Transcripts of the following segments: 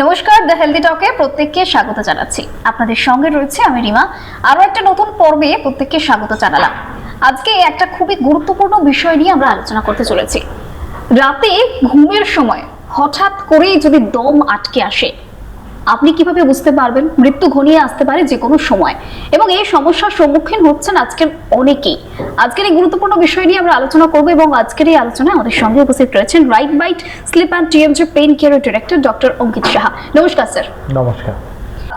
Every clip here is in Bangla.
নমস্কার দ্য হেলদি টকে প্রত্যেককে স্বাগত জানাচ্ছি। আপনাদের সঙ্গে রয়েছে আমি রিমা। আরও একটা নতুন পর্বে প্রত্যেককে স্বাগত জানালাম। আজকে একটা খুবই গুরুত্বপূর্ণ বিষয় নিয়ে আমরা আলোচনা করতে চলেছি। রাতে ঘুমের সময় হঠাৎ করেই যদি দম আটকে আসে আপনি কীভাবে বুঝতে পারবেন? মৃত্যু ঘনিয়ে আসতে পারে যে কোনো সময়। এবং এই সমস্যার সম্মুখীন হচ্ছেন আজকের অনেকেই। আজকের এই গুরুত্বপূর্ণ বিষয় নিয়ে আমরা আলোচনা করব এবং আজকের এই আলোচনায় আমাদের সঙ্গে উপস্থিত রয়েছেন right bite sleep and TMG pain কেয়ারের ডিরেক্টর ডক্টর অঙ্কিত সাহা। নমস্কার স্যার। নমস্কার।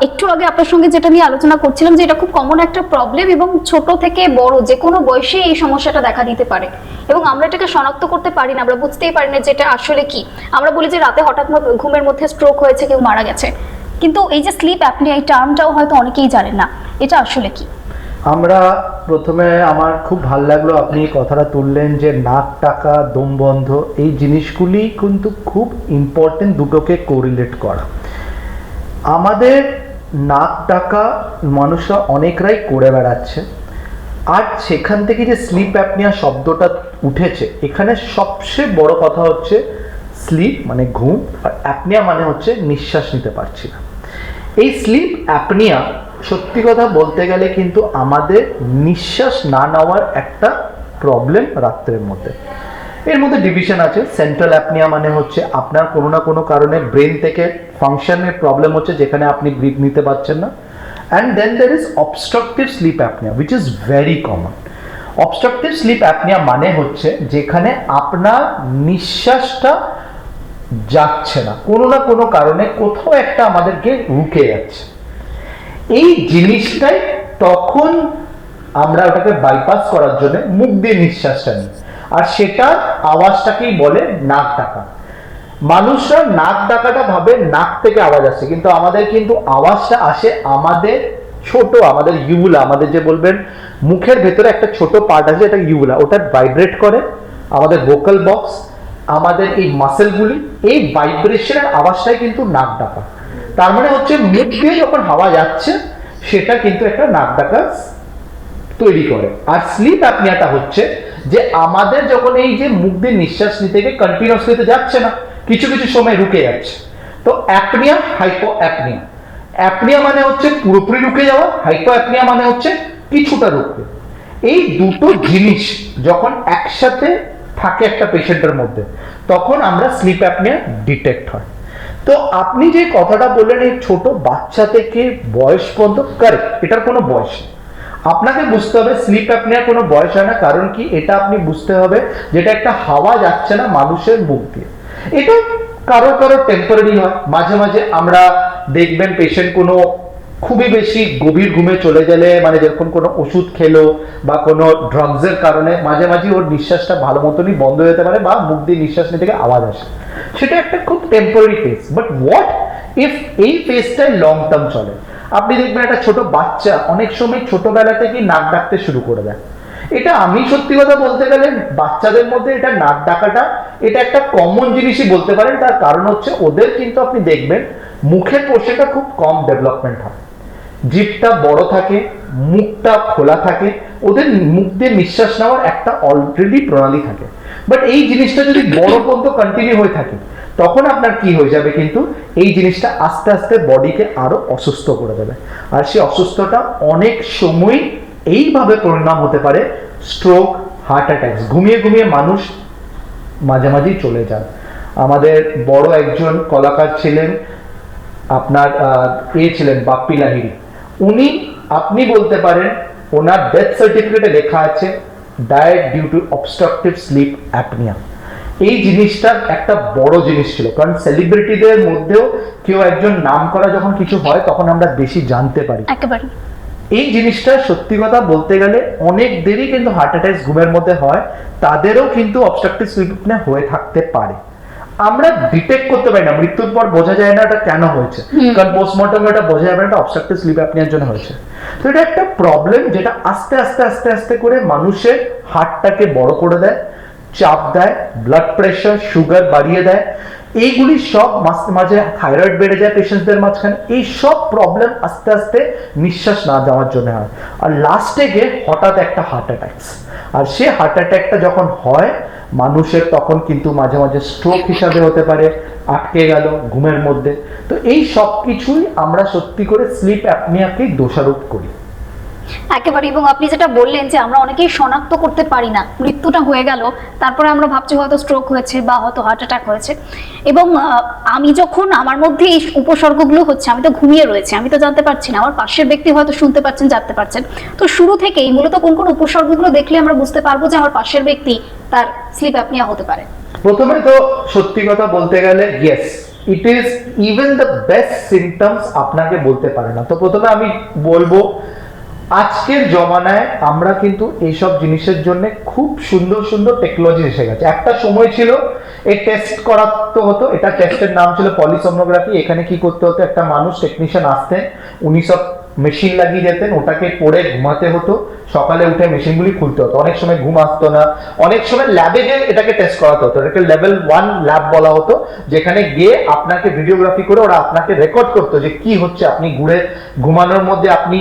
একটু আগে আপনার সঙ্গে যেটা নিয়ে আলোচনা করছিলাম যে এটা খুব কমন একটা প্রবলেম এবং ছোট থেকে বড় যে কোনো বয়সে এই সমস্যাটা দেখা দিতে পারে। এবং আমরা এটাকে শনাক্ত করতে পারি না আমরা বুঝতেই পারি না যে এটা আসলে কি। আমরা বলি যে রাতে হঠাৎ ঘুমের মধ্যে স্ট্রোক হয়েছে কেউ মারা গেছে। কিন্তু এই যে স্লিপ অ্যাপনিয়া এই টার্মটাও হয়তো অনেকেই জানেন না। এটা আসলে কি? আমরা প্রথমে আমার খুব ভালো লাগল আপনি কথাটা তুললেন যে নাক টাকা, দম বন্ধ, এই জিনিসগুলি কিন্তু খুব ইম্পর্টেন্ট দুটোকে কোরিলেট করা। আমাদের নাক ডাকা মানুষরা অনেকরাই করে বেড়াচ্ছে। আর সেখান থেকে যে স্লিপ অ্যাপনিয়া শব্দটা উঠেছে, এখানে সবচেয়ে বড় কথা হচ্ছে স্লিপ মানে ঘুম, আর অ্যাপনিয়া মানে হচ্ছে নিঃশ্বাস নিতে পারছি না। এই স্লিপ অ্যাপনিয়া সত্যি কথা বলতে গেলে কিন্তু আমাদের নিঃশ্বাস না নেওয়ার একটা প্রবলেম রাত্রের মধ্যে। এর মধ্যে ডিভিশন আছে। সেন্ট্রাল অ্যাপনিয়া মানে হচ্ছে আপনার কোনো না কোনো কারণে ব্রেন থেকে ফাংশনের প্রবলেম হচ্ছে যেখানে আপনি ব্রিথ নিতে পারছেন না। And then there is obstructive sleep apnoea which is very common obstructive sleep apnoea মানে হচ্ছে যেখানে আপনার নিঃশ্বাসটা যাচ্ছে না। কোনো না কোনো কারণে কোথাও একটা আমাদেরকে রুকে যাচ্ছে। এই জিনিসটাই তখন আমরা ওটাকে বাইপাস করার জন্য মুখ দিয়ে নিঃশ্বাসটা নিই। আর সেটা আওয়াজটাকেই বলে নাক ডাকা। মানুষরা নাক ডাকাটা ভাবে নাক থেকে আওয়াজ আসছে কিন্তু আমাদের কিন্তু আওয়াজটা আসে আমাদের ছোট, আমাদের ইউলা আমাদের যে বলবেন মুখের ভেতরে একটা ছোট পার্ট আছে, এটা ইউলা ওটা ভাইব্রেট করে। আমাদের ভোকাল বক্স আমাদের এই মাসেলগুলি এই ভাইব্রেশনের আওয়াজটাই কিন্তু নাক ডাকা। তার মানে হচ্ছে মুখ দিয়ে যখন হাওয়া যাচ্ছে, সেটা কিন্তু একটা নাক ডাকা তৈরি করে। আর স্লিপ অ্যাপনিয়াটা হচ্ছে যে আমাদের যখন এই যে মুখ দিয়ে নিঃশ্বাস নিতে গিয়ে কন্টিনিউসলিতে যাচ্ছে না, কিছু কিছু সময় রুকে যাচ্ছে। তো অ্যাপনিয়া হাইপো অ্যাপনিয়া অ্যাপনিয়া মানে হচ্ছে পুরোপুরি রুকে যাওয়া হাইপো অ্যাপনিয়া মানে হচ্ছে কিছুটা রুখবে এই দুটো জিনিস যখন একসাথে থাকে একটা পেশেন্টের মধ্যে, তখন আমরা স্লিপ অ্যাপনিয়া ডিটেক্ট হয়। তো আপনি যে কথাটা বললেন, এই ছোট বাচ্চা থেকে বয়স পর্যন্ত কারেক্ট এটার কোনো বয়স নেই। আপনাকে বুঝতে হবে, স্লিপ অ্যাপনিয়ার কোনো বয়স হয় না, কারণ কি এটা আপনি বুঝতে হবে যেটা একটা হাওয়া যাচ্ছে না মানুষের মুখ দিয়ে। এটা কারও কারও টেম্পোরারি হয়। মাঝে মাঝে আমরা দেখবেন পেশেন্ট কোনো খুবই বেশি গভীর ঘুমে চলে গেলে মানে যেরকম কোনো ওষুধ খেলো বা কোনো ড্রাগসের কারণে মাঝে মাঝে ওর নিঃশ্বাসটা ভালো মতনই বন্ধ যেতে পারে বা মুখ দিয়ে নিঃশ্বাস নিতে গিয়ে আওয়াজ আসে। সেটা একটা খুব temporary phase but what if এই ফেসটাই লং টার্ম চলে? আপনি দেখবেন একটা ছোট বাচ্চা অনেক সময় ছোটবেলা থেকেই নাক ডাকতে শুরু করে দেয়। এটা আমি সত্যি কথা বলতে গেলে বাচ্চাদের মধ্যে এটা নাক ডাকাটা, এটা একটা কমন জিনিসই বলতে পারেন, তার কারণ হচ্ছে ওদের কিন্তু আপনি দেখবেন মুখের পোষেটা খুব কম ডেভেলপমেন্ট হয়। জিভটা বড় থাকে, মুখটা খোলা থাকে, ওদের মুখ দিয়ে নিঃশ্বাস নেওয়ার একটা অলরেডি প্রণালী থাকে। বাট এই জিনিসটা যদি বড় পর্যন্ত কন্টিনিউ হয়ে থাকে, তখন আপনার কি হয়ে যাবে কিন্তু? এই জিনিসটা আস্তে আস্তে বডিকে আরও অসুস্থ করে দেবে। আর সেই অসুস্থতা অনেক সময় এইভাবে পরিণাম হতে পারে স্ট্রোক হার্ট অ্যাটাক ঘুমিয়ে ঘুমিয়ে মানুষ মাঝে মাঝেই চলে যান আমাদের বড় একজন কলাকার ছিলেন, আপনার এ ছিলেন, বাপ্পি লাহিড়ী। উনি আপনি বলতে পারেন ওনার ডেথ সার্টিফিকেটে লেখা আছে died due to obstructive sleep apnoea এই জিনিসটা একটা বড় জিনিস ছিল কারণ সেলিব্রিটিদের মধ্যেও কেউ একজন নাম করা যখন কিছু হয় তখন আমরা বেশি জানতে পারি। একেবারে। এই জিনিসটা সত্যি কথা বলতে গেলে অনেক দেরি কিন্তু হার্ট অ্যাটাক ঘুমের মধ্যে হয় তাদেরও কিন্তু অবস্ট্রাকটিভ স্লিপ হয়ে থাকতে পারে। আমরা ডিটেক্ট করতে পারি না। মৃত্যুর পর বোঝা যায় না এটা কেন হয়েছে। কারণ পোস্টমর্টমে এটা বোঝা যাবে না এটা অবস্ট্রাকটিভ স্লিপ অ্যাপনিয়ার জন্য হয়েছে। তো এটা একটা প্রবলেম যেটা আস্তে আস্তে আস্তে আস্তে করে মানুষের হার্টটাকে বড় করে দেয় চাপ দেয় ব্লাড প্রেশার সুগার বাড়িয়ে দেয়। এইগুলি সব মাঝে মাঝে থাইরয়েড বেড়ে যায় পেশেন্টদের মাঝখানে। এই সব প্রবলেম আস্তে আস্তে নিঃশ্বাস না দেওয়ার জন্য হয়। আর লাস্টে গিয়ে হঠাৎ একটা হার্ট অ্যাটাক আর সে হার্ট অ্যাটাকটা যখন হয়, মানুষের তখন কিন্তু মাঝে মাঝে স্ট্রোক হিসাবে হতে পারে, আটকে গেল ঘুমের মধ্যে। তো এই সব কিছুই আমরা সত্যি করে স্লিপ অ্যাপনিয়াকেই দোষারোপ করি। একেবারে, এবং আপনি যেটা বললেন যে আমরা অনেকেই শনাক্ত করতে পারি না, মৃত্যুটা হয়ে গেল, তারপরে আমরা ভাবছি হয়তো স্ট্রোক হয়েছে বা হয়তো হার্ট অ্যাটাক হয়েছে। এবং আমি যখন আমার মধ্যে এই উপসর্গগুলো হচ্ছে, আমি তো ঘুমিয়ে রয়েছে, আমি তো জানতে পারছি না, আমার পাশের ব্যক্তি হয়তো শুনতে পাচ্ছেন জানতে পারছেন। তো শুরু থেকেই মূলত কোন কোন উপসর্গগুলো দেখলে আমরা বুঝতে পারব যে আমার পাশের ব্যক্তি তার স্লিপ অ্যাপনিয়া হতে পারে। প্রথমে তো সত্যি কথা বলতে গেলে yes it is even the best symptoms আপনাকে বলতে পারে না। তো প্রথমে আমি বলব আজকের জমানায় আমরা কিন্তু এইসব জিনিসের জন্য খুব সুন্দর সুন্দর টেকনোলজি এসে গেছে। একটা সময় ছিল, এই টেস্ট করাতে হতো, এটা টেস্টের নাম ছিল পলিসোনোগ্রাফি এখানে কি করতে হতো, একটা মানুষ টেকনিশিয়ান আসতেন, উনি সব মেশিন লাগিয়ে যেতেন ওটাকে পড়ে ঘুমাতে হতো, সকালে উঠে মেশিনগুলি খুলতে হতো। অনেক সময় ঘুম আসতো না, অনেক সময় ল্যাবে গিয়ে এটাকে টেস্ট করাতে হতো এটাকে লেভেল ওয়ান ল্যাব বলা হতো, যেখানে গিয়ে আপনাকে ভিডিওগ্রাফি করে ওরা আপনাকে রেকর্ড করতো যে কি হচ্ছে, আপনি ঘুরে ঘুমানোর মধ্যে আপনি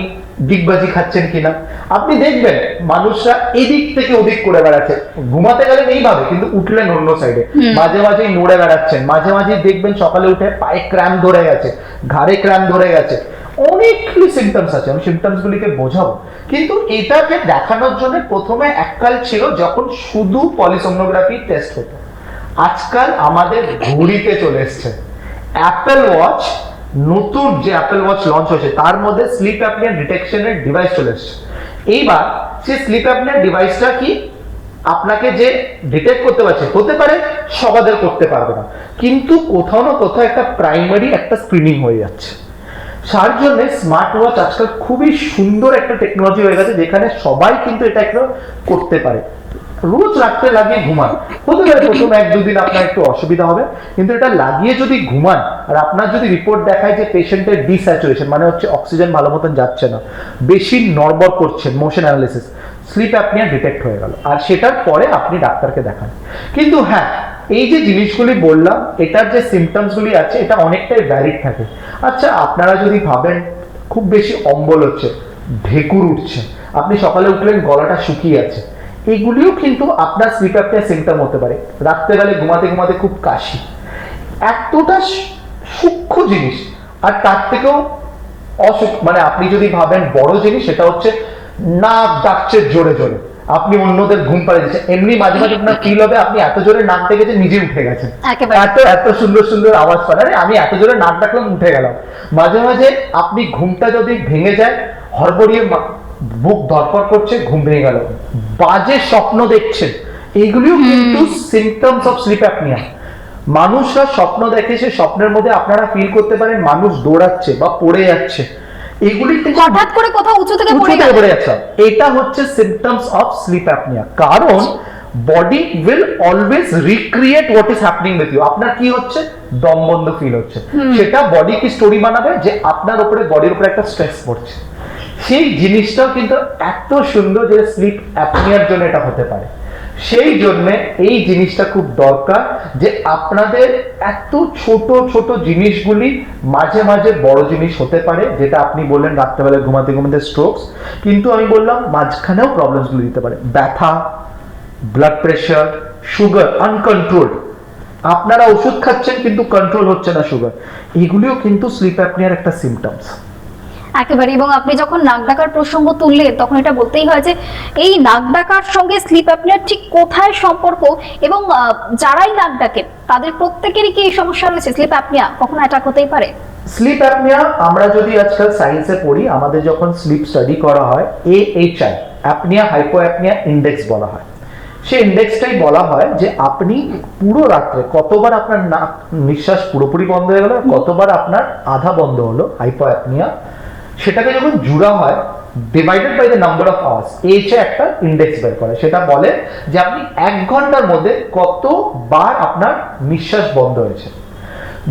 ডিগবাজি খাচ্ছেন কিনা? আপনি দেখবেন মানুষরা এদিক থেকে ওদিক করে বেড়াচ্ছে। ঘুমাতে গেলেন এইভাবে কিন্তু উঠলেন অন্য সাইডে মাঝে মাঝেই নড়ে বেড়াচ্ছেন। মাঝে মাঝে দেখবেন সকালে উঠে পায়ে ক্র্যাম ধরে গেছে ঘাড়ে ক্র্যাম ধরে গেছে। অনেকগুলি সিমটমস আছে আমি সিমটমস গুলিকে বোঝাবো। কিন্তু এটাকে দেখানোর জন্য প্রথমে এককাল ছিল যখন শুধু পলিসোনোগ্রাফি টেস্ট হতো। আজকাল আমাদের ঘড়িতে চলে এসছে। অ্যাপেল ওয়াচ নতুন যে অ্যাপেল ওয়াচ লঞ্চ হয়েছে, তার মধ্যে স্লিপ অ্যাপনিয়া ডিটেকশনের ডিভাইস চলে এসছে। এইবার সেই স্লিপ অ্যাপনিয়া ডিভাইসটা কি আপনাকে যে ডিটেক্ট করতে পারছে, হতে পারে সবাদের করতে পারবে না। কিন্তু কোথাও না কোথাও একটা প্রাইমারি একটা স্ক্রিনিং হয়ে যাচ্ছে। তার জন্য স্মার্ট ওয়াচ আজকাল খুবই সুন্দর একটা টেকনোলজি হয়ে গেছে, যেখানে সবাই কিন্তু এটা একটা করতে পারে। রোজ রাত্রে লাগিয়ে ঘুমান। হতে পারে প্রথম এক, দুদিন আপনার একটু অসুবিধা হবে, কিন্তু এটা লাগিয়ে যদি ঘুমান, আর আপনার যদি রিপোর্ট দেখায় যে পেশেন্টের ডিস্যাচুরেশন মানে হচ্ছে অক্সিজেন ভালো মতন যাচ্ছে না, বেশি নড়বড় করছেন motion analysis sleep apnoea detect হয়ে গেল। আর সেটার পরে আপনি ডাক্তারকে দেখান। কিন্তু হ্যাঁ এই যে জিনিসগুলি বললাম, এটার যে সিমটমস গুলি আছে, এটা অনেকটাই ভ্যারিড থাকে। আচ্ছা আপনারা যদি ভাবেন খুব বেশি অম্বল হচ্ছে, ঢেকুর উঠছে, আপনি সকালে উঠলেন, গলাটা শুকিয়ে আছে এগুলিও কিন্তু আপনার স্লিপ অ্যাপনিয়া সিমটম হতে পারে। রাত্রেবেলায় ঘুমাতে ঘুমাতে খুব কাশি। এতটা সূক্ষ্ম জিনিস আর তার থেকেও অসুখ মানে আপনি যদি ভাবেন বড় জিনিস সেটা হচ্ছে নাক ডাকছে জোরে জোরে। আপনি অন্যদের ঘুম পাড়ে দিচ্ছেন। এমনি মাঝে মাঝে আপনার ফিল হবে আপনি এত জোরে নাক ডেকেছে নিজে উঠে গেছেন। এত এত সুন্দর সুন্দর আওয়াজ পান। আরে আমি এত জোরে নাক ডাকলাম উঠে গেলাম। মাঝে মাঝে আপনি ঘুমটা যদি ভেঙে যায় হড়বড়িয়ে মা- বুক ধরপড় করছে ঘুম ভেঙে গেল। বাজে স্বপ্ন দেখছেন এইগুলিও কিন্তু সিমটমস অফ স্লিপ অ্যাপনিয়া মানুষরা স্বপ্ন দেখে সে স্বপ্নের মধ্যে আপনারা ফিল করতে পারেন মানুষ দৌড়াচ্ছে বা পড়ে যাচ্ছে। এগুলি কিন্তু হঠাৎ করে কোথাও উঁচু থেকে পড়ে গেল পড়ে যাচ্ছে। এটা হচ্ছে সিমটমস অফ স্লিপ অ্যাপনিয়া কারণ body will always recreate what is happening with you আপনার কি হচ্ছে? দম বন্ধ ফিল হচ্ছে। সেটা বডি কি স্টোরি বানাবে যে আপনার উপরে বডির উপরে একটা স্ট্রেস পড়ছে। সেই জিনিসটাও কিন্তু এত সুন্দর যে স্লিপ অ্যাপনিয়ার জন্য এটা হতে পারে। সেই জন্য এই জিনিসটা খুব দরকার যে আপনাদের এত ছোট ছোট জিনিসগুলি মাঝে মাঝে বড় জিনিস হতে পারে, যেটা আপনি বললেন রাত্রেবেলায় ঘুমাতে ঘুমাতে স্ট্রোকস কিন্তু আমি বললাম মাঝখানেও প্রবলেমসগুলো দিতে পারে। ব্যথা ব্লাড প্রেশার সুগার আনকন্ট্রোলড আপনারা ওষুধ খাচ্ছেন কিন্তু কন্ট্রোল হচ্ছে না সুগার এগুলিও কিন্তু স্লিপ অ্যাপনিয়ার একটা সিমটমস একেবারে, এবং আপনি যখন নাক ডাকার প্রসঙ্গ তুললেন, তখন এটা বলতেই হয় যে, এই নাক ডাকার সঙ্গে স্লিপ অ্যাপনিয়ার ঠিক কোথায় সম্পর্ক? এবং যারাই নাক ডাকে, তাদের প্রত্যেকেরই কি এই সমস্যা রয়েছে? স্লিপ অ্যাপনিয়া কখনো অ্যাটাক হতেই পারে? স্লিপ অ্যাপনিয়া আমরা যদি আজকাল সায়েন্সে পড়ি, আমাদের যখন স্লিপ স্টাডি করা হয় A H I apnoea hypopnoea index বলা হয়। সেই ইন্ডেক্সটাই বলা হয় যে, আপনি পুরো রাত্রে কতবার আপনার নাক নিঃশ্বাস পুরোপুরি বন্ধ হয়ে গেল, কতবার আপনার আধা বন্ধ হলো হাইপো অ্যাপনিয়া সেটাকে যখন জুড়া হয় divided by the number of hours H একটা ইন্ডেক্স বের করে। সেটা বলে যে আপনি এক ঘণ্টার মধ্যে কতবার আপনার নিঃশ্বাস বন্ধ হয়েছে।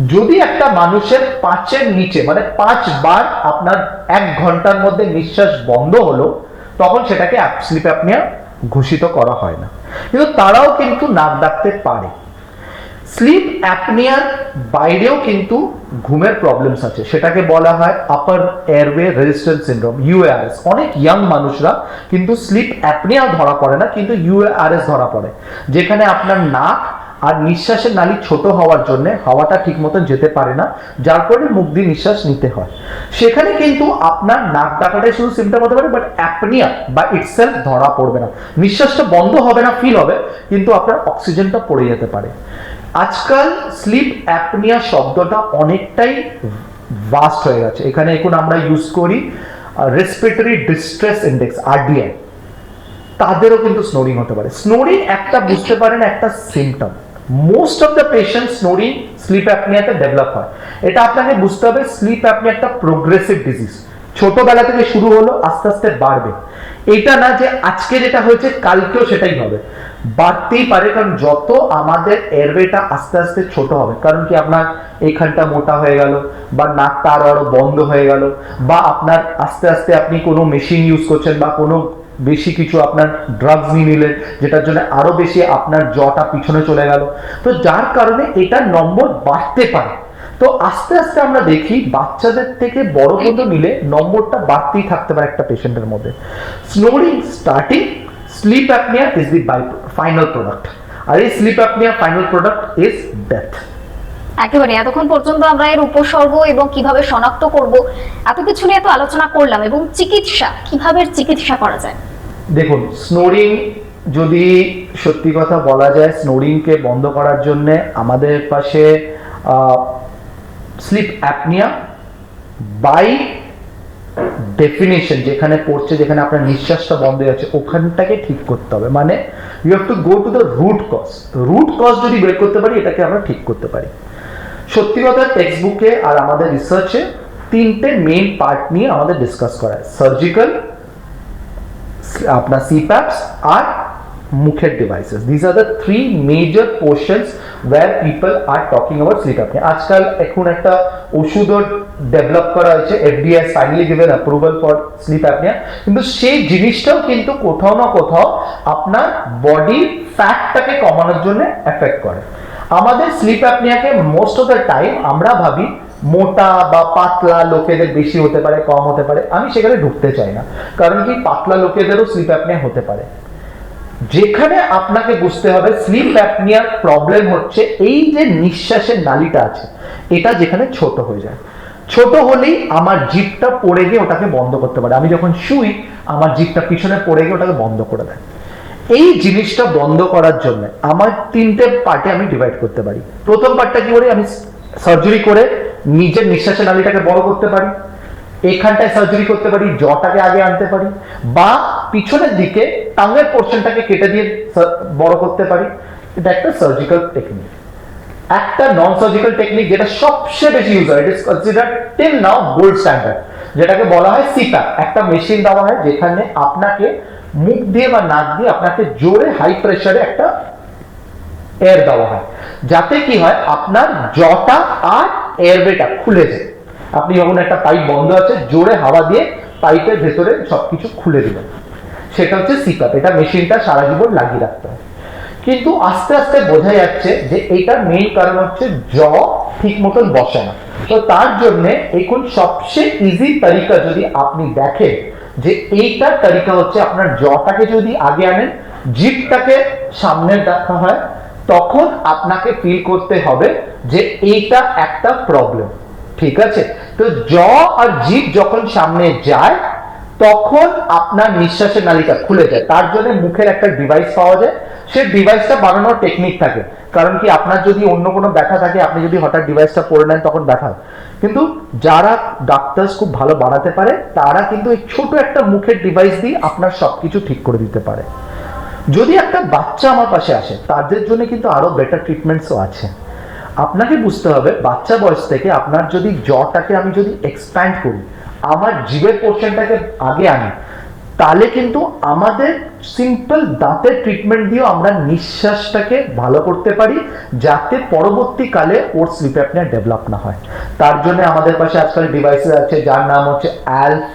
যদি একটা মানুষের পাঁচের নিচে মানে পাঁচবার আপনার এক ঘণ্টার মধ্যে নিঃশ্বাস বন্ধ হলো, তখন সেটাকে স্লিপ অ্যাপনিয়া ঘোষিত করা হয় না। কিন্তু তারাও কিন্তু নাক ডাকতে পারে। স্লিপ অ্যাপনিয়ার বাইরেও কিন্তু ঘুমের প্রবলেমস আছে। সেটাকে বলা হয় আপার এয়ারওয়ে রেজিস্ট্যান্স সিন্ড্রোম ইউএআরএস অনেক ইয়াং মানুষরা কিন্তু স্লিপ অ্যাপনিয়া ধরা পড়ে না, কিন্তু ইউএআরএস ধরা পড়ে। যেখানে আপনার নাক আর নিঃশ্বাসের নালী ছোট হওয়ার জন্য হাওয়াটা ঠিক মতন যেতে পারে না, যার ফলে মুখ দিয়ে নিঃশ্বাস নিতে হয়। সেখানে কিন্তু আপনার নাক ডাকাটাই শুধু সিমটম হতে পারে বাট অ্যাপনিয়া বা ইটসেলফ ধরা পড়বে না। নিঃশ্বাসটা বন্ধ হবে না ফিল হবে, কিন্তু আপনার অক্সিজেনটা পড়ে যেতে পারে। আজকাল স্লিপ অ্যাপনিয়া শব্দটা অনেকটাই ভাস্ট হয়ে গেছে। এখানে এখন আমরা ইউজ করি রেসপিরেটরি ডিস্ট্রেস ইন্ডেক্স আরডিআই তাদেরও কিন্তু স্নোরিং হতে পারে। স্নোরিং একটা বুঝতে পারেন, একটা symptom most of the patient snoring sleep অ্যাপনিয়াতে develop হয়। এটা আপনাকে বুঝতে হবে স্লিপ অ্যাপনিয়া একটা প্রোগ্রেসিভ ডিজিজ ছোটবেলা থেকে শুরু হলো, আস্তে আস্তে বাড়বে। এটা না যে আজকে যেটা হয়েছে, কালকেও সেটাই হবে। বাড়তেই পারে, কারণ যত আমাদের এয়ারওয়েটা আস্তে আস্তে ছোট হবে, কারণ কি আপনার এইখানটা মোটা হয়ে গেল, বা নাকটা আরও আরও বন্ধ হয়ে গেল, বা আপনার আস্তে আস্তে আপনি কোনো মেশিন ইউজ করছেন, বা কোনো বেশি কিছু আপনার ড্রাগস নিয়ে নিলেন, যেটার জন্য আরও বেশি আপনার জটা পিছনে চলে গেল। তো যার কারণে এটা নম্বর বাড়তে পারে। তো আস্তে আস্তে আমরা দেখি বাচ্চাদের থেকে বড় পর্যন্ত মিলে নম্বরটা বাড়তেই থাকতে পারে একটা পেশেন্টের মধ্যে। Snoring starting sleep apnoea is the by final product আর এই sleep apnoea final product is death একেবারে এতক্ষণ পর্যন্ত আমরা এর উপসর্গ এবং কীভাবে শনাক্ত করব এত কিছু নিয়ে তো আলোচনা করলাম এবং চিকিৎসা কীভাবে চিকিৎসা করা যায়? দেখুন স্নোরিং যদি সত্যি কথা বলা যায় স্নোরিংকে বন্ধ করার জন্য আমাদের পাশে স্লিপ অ্যাপনিয়া বাই ডেফিনেশন, যেখানে পড়ছে, যেখানে আপনার নিঃশ্বাসটা বন্ধ হয়ে যাচ্ছে, ওখানটাকে ঠিক করতে হবে। মানে you have to go to the root cause root cause যদি বের করতে পারি, এটাকে আমরা ঠিক করতে পারি। সত্যি কথা টেক্সট বুকে আর আমাদের রিসার্চে তিনটে মেইন পার্ট নিয়ে আমাদের ডিসকাস করা হয়। সার্জিক্যাল আপনার সিপ্যাপস আর মুখের devices this are the three major portions where people are talking about sleep apnoea আজকাল এখন একটা ওষুধও ডেভেলপ করা হয়েছে FDI finally given approval for sleep apnoea কিন্তু সেই জিনিসটাও কিন্তু কোথাও না কোথাও আপনার বডি ফ্যাটটাকে কমানোর জন্য এফেক্ট করে। আমাদের স্লিপ অ্যাপনিয়াকে মোস্ট অফ দ্য টাইম আমরা ভাবি মোটা বা পাতলা লোকেদের বেশি হতে পারে, কম হতে পারে। আমি সেখানে ঢুকতে চাই না। কারণ কি? পাতলা লোকেদেরও স্লিপ অ্যাপনিয়া হতে পারে। যেখানে আপনাকে বুঝতে হবে স্লিপ অ্যাপনিয়ার প্রবলেম হচ্ছে এই যে নিঃশ্বাসের নালিটা আছে, এটা যেখানে ছোট হয়ে যায়। ছোট হলেই আমার জিপটা পড়ে গিয়ে ওটাকে বন্ধ করতে পারে। আমি যখন শুই, আমার জিপটা পিছনে পড়ে গিয়ে ওটাকে বন্ধ করে দেয়। এই জিনিসটা বন্ধ করার জন্য আমার তিনটে পার্টে আমি ডিভাইড করতে পারি। প্রথম পার্টটা কি করি? আমি সার্জারি করে নিজের নিঃশ্বাসের নালীটাকে বড় করতে পারি। এখানটায় সার্জারি করতে পারি, জটাকে আগে আনতে পারি। বা পিছনের দিকে টাঙ্গের পোর্শনটাকে কেটে দিয়ে বড় করতে পারি। এটা একটা সার্জিক্যাল টেকনিক একটা নন সার্জিক্যাল টেকনিক যেটা সবচেয়ে বেশি ইউজ হয়। It is consider till now gold standard যেটাকে বলা হয় সিপ্যাপ একটা মেশিন দেওয়া হয় যেখানে আপনাকে মুখ দিয়ে বা নাক দিয়ে আপনাকে জোরে হাই প্রেসারে একটা এয়ার দেওয়া হয়। যাতে কি হয়, আপনার জটা আর এয়ারওয়েটা খুলে যায়। আপনি যখন একটা পাইপ বন্ধ আছে, জোরে হাওয়া দিয়ে পাইপের ভেতরে সবকিছু খুলে দিলেন। সেটা হচ্ছে সিকাপ এটা মেশিনটা সারা জীবন লাগিয়ে রাখতে হয় কিন্তু আস্তে আস্তে বোঝা যাচ্ছে যে এটার মেইন কারণ হচ্ছে জ ঠিক মতন বসে না। তো তার জন্য এখন সবচেয়ে ইজি তারিকা যদি আপনি দেখেন যে এইটার তারিকা হচ্ছে আপনার জটাকে যদি আগে আনেন, জিপটাকে সামনে রাখা হয়, তখন আপনাকে ফিল করতে হবে যে এইটা একটা প্রবলেম ঠিক আছে? তো জ আর জিভ যখন সামনে যায় তখন আপনার নিঃশ্বাসের নালীটা খুলে যায়। তার জন্য মুখের একটা ডিভাইস পাওয়া যায়। সেই ডিভাইসটা বানানোর টেকনিক থাকে। কারণ কি, আপনার যদি অন্য কোনো ব্যথা থাকে, আপনি যদি হঠাৎ ডিভাইসটা পরে নেন, তখন ব্যথা কিন্তু যারা ডাক্তার খুব ভালো বানাতে পারে, তারা কিন্তু এই ছোট একটা মুখের ডিভাইস দিয়ে আপনার সবকিছু ঠিক করে দিতে পারে। যদি একটা বাচ্চা আমার পাশে আসে, তাদের জন্য কিন্তু আরও বেটার ট্রিটমেন্টসও আছে। আপনাকে বুঝতে হবে, বাচ্চা বয়স থেকে আপনার যদি জ্বরটাকে আমি যদি এক্সপ্যান্ড করি আমার জীবের পোর্শনটাকে আগে আনি। তাহলে কিন্তু আমাদের সিম্পল দাঁতের ট্রিটমেন্ট দিয়েও আমরা নিঃশ্বাসটাকে ভালো করতে পারি, যাতে পরবর্তীকালে ওর স্লিপ অ্যাপনিয়া ডেভেলপ না হয়। তার জন্য আমাদের পাশে আজকাল ডিভাইসেস আছে, যার নাম হচ্ছে অ্যালফ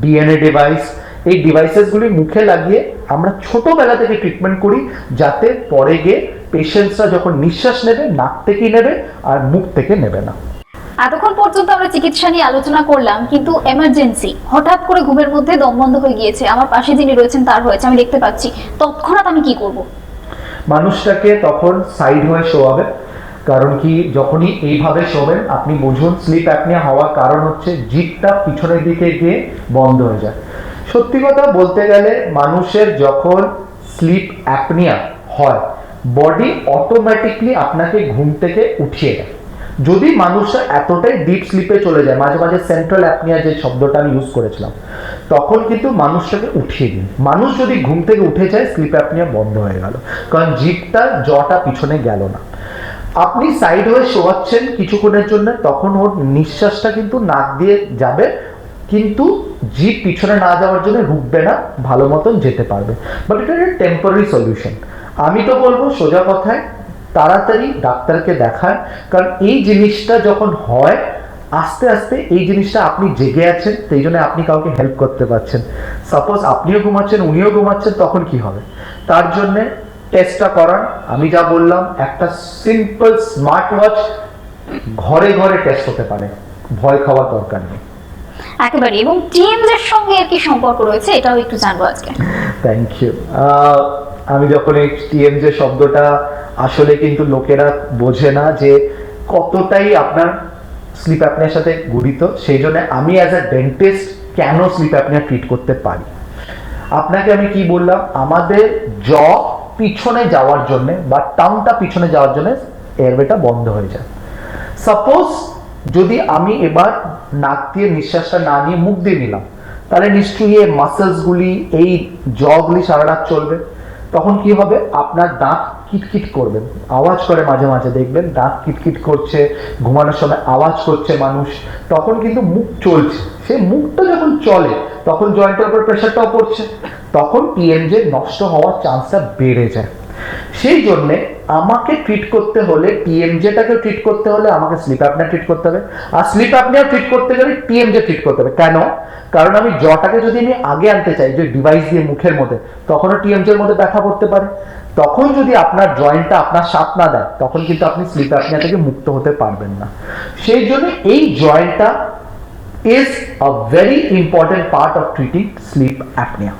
ডিএনএ ডিভাইস এই ডিভাইসেসগুলি মুখে লাগিয়ে আমরা ছোটবেলা থেকে ট্রিটমেন্ট করি, যাতে পরে গিয়ে পেশেন্টসরা যখন নিঃশ্বাস নেবে, নাক থেকেই নেবে আর মুখ থেকে নেবে না। এতক্ষণ পর্যন্ত আমরা চিকিৎসা নিয়ে আলোচনা করলাম, কিন্তু এমার্জেন্সি হঠাৎ করে ঘুমের মধ্যে দম বন্ধ হয়ে গিয়েছে, আমার পাশে যিনি রয়েছেন তার হয়েছে, আমি দেখতে পাচ্ছি। তৎক্ষণাৎ আমি কি করব? মানুষটাকে তখন সাইড হয়ে শোয়াবে, কারণ কি যখনই এইভাবে শোবেন, আপনি বুঝুন স্লিপ অ্যাপনিয়া হওয়ার কারণ হচ্ছে জিভটা পিছনের দিকে গিয়ে বন্ধ হয়ে যায়। সত্যি কথা বলতে গেলে মানুষের যখন স্লিপ অ্যাপনিয়া হয় বডি অটোমেটিকলি আপনাকে ঘুম থেকে উঠিয়ে দেয়। যদি মানুষটা এতটাই ডিপ স্লিপে চলে যায়, মাঝে মাঝে সেন্ট্রাল অ্যাপনিয়া যে শব্দটা আমি ইউজ করেছিলাম, তখন কিন্তু মানুষটাকে উঠিয়ে দিন। মানুষ যদি ঘুম থেকে উঠে যায় স্লিপ অ্যাপনিয়া বন্ধ হয়ে গেল। কারণ জিপটা জটা পিছনে গেল না। আপনি সাইড হয়ে শোয়াচ্ছেন কিছুক্ষণের জন্য, তখন ওর নিঃশ্বাসটা কিন্তু নাক দিয়ে যাবে, কিন্তু জিপ পিছনে না যাওয়ার জন্য রুকবে না, ভালো মতন যেতে পারবে। বাট এটা টেম্পোরারি সলিউশন আমি তো বলব, সোজা কথায় তাড়াতাড়ি ডাক্তারকে দেখান। কারণ এই জিনিসটা যখন হয় আস্তে আস্তে এই জিনিসটা আপনি জেগে আছেন সেই জন্য আপনি কাউকে হেল্প করতে পারছেন। সাপোজ আপনিও ঘুমাচ্ছেন উনিও ঘুমাচ্ছেন তখন কি হবে? তার জন্যে টেস্টটা করান। আমি যা বললাম একটা সিম্পল স্মার্ট ওয়াচ ঘরে ঘরে টেস্ট হতে পারে। ভয় খাওয়ার দরকার নেই। একেবারে। এবং টিএমজ এর সঙ্গে আর কি সম্পর্ক রয়েছে এটাও একটু জানব আজকে। থ্যাংক ইউ আমি যখন এই টিএমজে শব্দটা আসলে কিন্তু লোকেরা বোঝে না যে কতটাই আপনার স্লিপ অ্যাপনিয়ার সাথে গঠিত সেই জন্য আমি অ্যাজ এ ডেন্টিস্ট কেন স্লিপ অ্যাপনিয়া ট্রিট করতে পারি? আপনাকে আমি কি বললাম? আমাদের জ পিছনে যাওয়ার জন্য বা টাউনটা পিছনে যাওয়ার জন্য এয়ারওয়েটা বন্ধ হয়ে যায়। সাপোজ যদি আমি এবার নাক দিয়ে নিঃশ্বাসটা না নিয়ে মুখ দিয়ে নিলাম, তাহলে নিশ্চয়ই এই মাসেলসগুলি এই জগুলি সারা রাত চলবে। তখন কি হবে? আপনার দাঁত কিটকিট করবেন। আওয়াজ করে মাঝে মাঝে দেখবেন দাঁত কিটকিট করছে, ঘুমানোর সময় আওয়াজ করছে মানুষ, তখন কিন্তু মুখ চলছে। সেই মুখটা যখন চলে, তখন জয়েন্টের উপর প্রেশারটাও পড়ছে, তখন পিএমজে নষ্ট হওয়ার চান্সটা বেড়ে যায়। সেই জন্যে আমাকে ট্রিট করতে হলে টিএমজেটাকে ট্রিট করতে হলে আমাকে স্লিপ অ্যাপনিয়া ট্রিট করতে হবে। আর স্লিপ অ্যাপনিয়া ট্রিট করতে গেলে টিএমজে ট্রিট করতে হবে। কেন? কারণ আমি জটাকে যদি আমি আগে আনতে চাই, যে ডিভাইস দিয়ে মুখের মধ্যে, তখনও টিএমজের মধ্যে ব্যথা করতে পারে। তখন যদি আপনার জয়েন্টটা আপনার সাথ না দেয়, তখন কিন্তু আপনি স্লিপ অ্যাপনিয়া থেকে মুক্ত হতে পারবেন না। সেই জন্য এই জয়েন্টটা is a very important part of treating sleep apnoea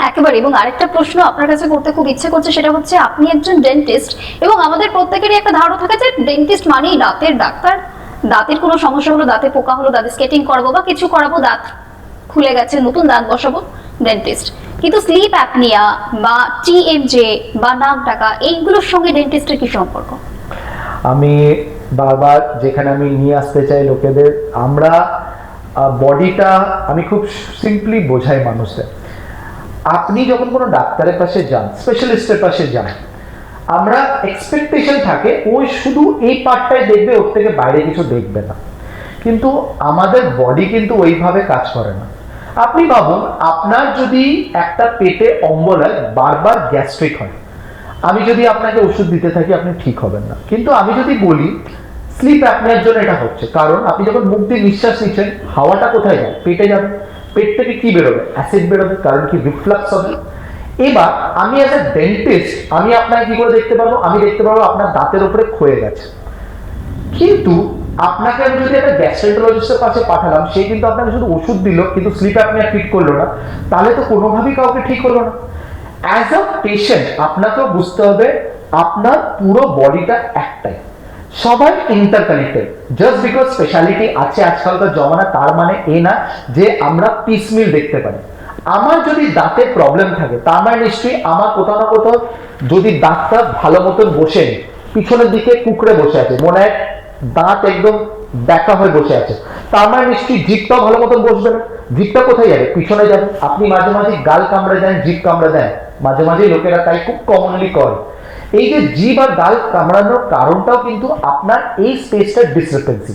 একেবারে এবং আরেকটা প্রশ্ন আপনার কাছে করতে খুব ইচ্ছে করছে সেটা হচ্ছে আপনি একজন ডেন্টিস্ট এবং আমাদের প্রত্যেকেরই একটা ধারণা থাকে যে ডেন্টিস্ট মানেই দাঁতের ডাক্তার। দাঁতের কোনো সমস্যা হলো দাঁতে পোকা হলো দাঁতে স্কেটিং করাবো বা কিছু করাবো দাঁত খুলে গেছে নতুন দাঁত বসাবো ডেন্টিস্ট কিন্তু স্লিপ অ্যাপনিয়া বা টিএমজে বা নাক ডাকা এইগুলোর সঙ্গে ডেন্টিস্টের কি সম্পর্ক? আমি বারবার যেখানে আমি নিয়ে আসতে চাই লোকেদের আমরা বডিটা আমি খুব সিম্পলি বোঝাই মানুষদের। আপনি যখন কোনো ডাক্তারের পাশে যান স্পেশালিস্টের পাশে যান, আমরা এক্সপেকটেশন থাকে ওই শুধু এই পার্টটাই দেখবে, ওর থেকে বাইরে কিছু দেখবে না। কিন্তু আমাদের বডি কিন্তু ওইভাবে কাজ করে না। আপনি ভাবুন, আপনার যদি একটা পেটে অম্বল হয় বারবার গ্যাস্ট্রিক হয়, আমি যদি আপনাকে ওষুধ দিতে থাকি, আপনি ঠিক হবেন না। কিন্তু আমি যদি বলি স্লিপ অ্যাপনিয়ার জন্য এটা হচ্ছে। কারণ আপনি যখন মুখ দিয়ে নিঃশ্বাস নিচ্ছেন, হাওয়াটা কোথায় যায়? পেটে যাবে। পেট থেকে কি বেরোবে? অ্যাসিড বেরোবে, কারণ কি রিফ্লাক্স হবে। এবার আমি অ্যাজ এ ডেন্টিস্ট আমি আপনাকে কি করে দেখতে পারব? আমি দেখতে পারব আপনার দাঁতের উপরে ক্ষয়ে গেছে। কিন্তু আপনাকে আমি যদি একটা গ্যাস্ট্রেন্টোলজিস্টের কাছে পাঠালাম, সে কিন্তু আপনাকে শুধু ওষুধ দিল, কিন্তু স্লিপ অ্যাপনিয়া ট্রিট করল না, তাহলে তো কোনোভাবেই কাউকে ঠিক হলো না। অ্যাজ আ পেশেন্ট আপনাকেও বুঝতে হবে, আপনার পুরো বডিটা একটাই। সবাই ইন্টারকানেক্টেড জাস্ট বিকজ স্পেশালিটি আছে আজকালকার জমানা তার মানে এ না যে আমরা পিসমিল দেখতে পারি। আমার যদি দাঁতে প্রবলেম থাকে তার মানে নিশ্চয়ই আমার কোথাও না কোথাও যদি দাঁতটা ভালো মতন বসে নেই, পিছনের দিকে কুকড়ে বসে আছে মনে হয় দাঁত একদম ব্যাকা হয়ে বসে আছে তার মানে নিশ্চয়ই জিপটাও ভালো মতন বসবে না। জিপটা কোথায় যাবে? পিছনে যাবে। আপনি মাঝে মাঝে গাল কামড়ে দেন জিপ কামড়ে দেন। মাঝে মাঝে লোকেরা তাই খুব কমনলি করে। এই যে জিভ আর গাল কামড়ানোর কারণটাও কিন্তু আপনার এই স্পেসটার ডিসক্রিপেন্সি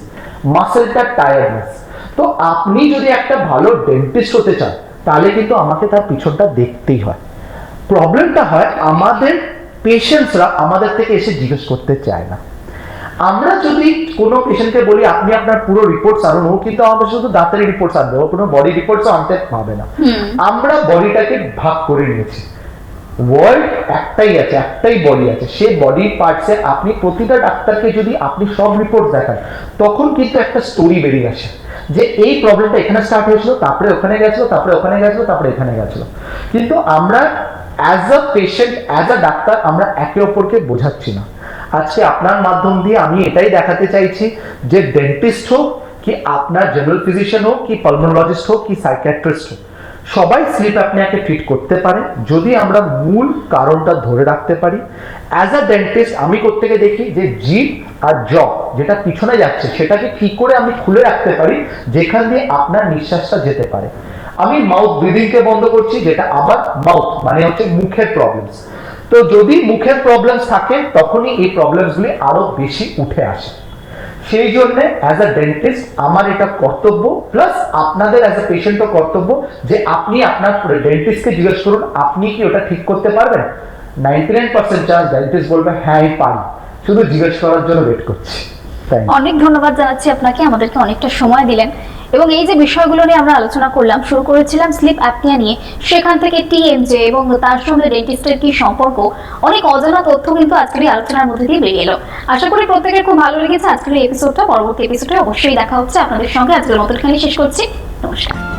মাসেলটার টায়ার্ডনেস তো আপনি যদি একটা ভালো ডেন্টিস্ট হতে চান তাহলে কিন্তু আমাকে তার পিছনটা দেখতেই হয়। প্রবলেমটা হয় আমাদের পেশেন্টসরা আমাদের থেকে এসে জিজ্ঞেস করতে চায় না। আমরা যদি কোনো পেশেন্টকে বলি আপনি আপনার পুরো রিপোর্টস আনুন ও কিন্তু আমাদের শুধু দাঁতের রিপোর্টস আনবে ও কোনো বডি রিপোর্টসও আনতে হবে না। আমরা বডিটাকে ভাগ করে নিয়েছি। ওয়ার্ল্ড একটাই আছে, একটাই বডি আছে। সে বডি পার্টসে আপনি প্রতিটা ডাক্তারকে যদি আপনি সব রিপোর্ট দেখান, তখন কিন্তু একটা স্টোরি বেরিয়ে আসে যে এই প্রবলেমটা এখানে স্টার্ট হয়েছিল, তারপরে ওখানে গেছিল, তারপরে ওখানে গেছিল, তারপরে এখানে গেছিল। কিন্তু আমরা as a patient as a doctor, আমরা একে অপরকে বোঝাচ্ছি না। আজকে আপনার মাধ্যম দিয়ে আমি এটাই দেখাতে চাইছি যে ডেন্টিস্ট হোক, কি আপনার জেনারেল ফিজিশিয়ান হোক, কি পালমোনোলজিস্ট হোক, কি সাইকিয়াট্রিস্ট হোক সবাই স্লিপ অ্যাপনিয়াকে ট্রিট করতে পারে, যদি আমরা মূল কারণটা ধরে রাখতে পারি। অ্যাজ আ ডেন্টিস্ট আমি প্রত্যেকে দেখি যে জিভ আর জ, যেটা পিছনে যাচ্ছে, সেটাকে কি করে আমি খুলে রাখতে পারি, যেখান দিয়ে আপনার নিঃশ্বাসটা যেতে পারে। আমি মাউথ ব্রিদিংকে বন্ধ করছি, যেটা আবার মাউথ মানে হচ্ছে মুখের প্রবলেমস তো যদি মুখের প্রবলেমস থাকে, তখনই এই প্রবলেমসগুলি আরও বেশি উঠে আসে। সেই জন্যে অ্যাজ আ ডেন্টিস্ট আমার এটা কর্তব্য প্লাস আপনাদের অ্যাজ আ পেশেন্টও কর্তব্য যে আপনি আপনার ডেন্টিস্টকে জিজ্ঞেস করুন, আপনি কি ওটা ঠিক করতে পারবেন? Ninety nine percent chance dentist বলবে হ্যাঁ আমি পারি। শুধু জিজ্ঞেস করার জন্য ওয়েট করছি। অনেক ধন্যবাদ জানাচ্ছি আপনাকে, আমাদেরকে অনেকটা সময় দিলেন। এবং এই যে বিষয়গুলো নিয়ে আমরা আলোচনা করলাম, শুরু করেছিলাম স্লিপ অ্যাপনিয়া নিয়ে। সেখান থেকে টিএমজে এবং তার সঙ্গে ডেন্টিস্টের কি সম্পর্ক, অনেক অজানা তথ্য কিন্তু আজকের এই আলোচনার মধ্যে দিয়ে বেরিয়ে এলো। আশা করি প্রত্যেকের খুব ভালো লেগেছে আজকের এই এপিসোডটা পরবর্তী এপিসোডে অবশ্যই দেখা হচ্ছে। আপনাদের সঙ্গে আজকের মতো এখানে শেষ করছি। নমস্কার।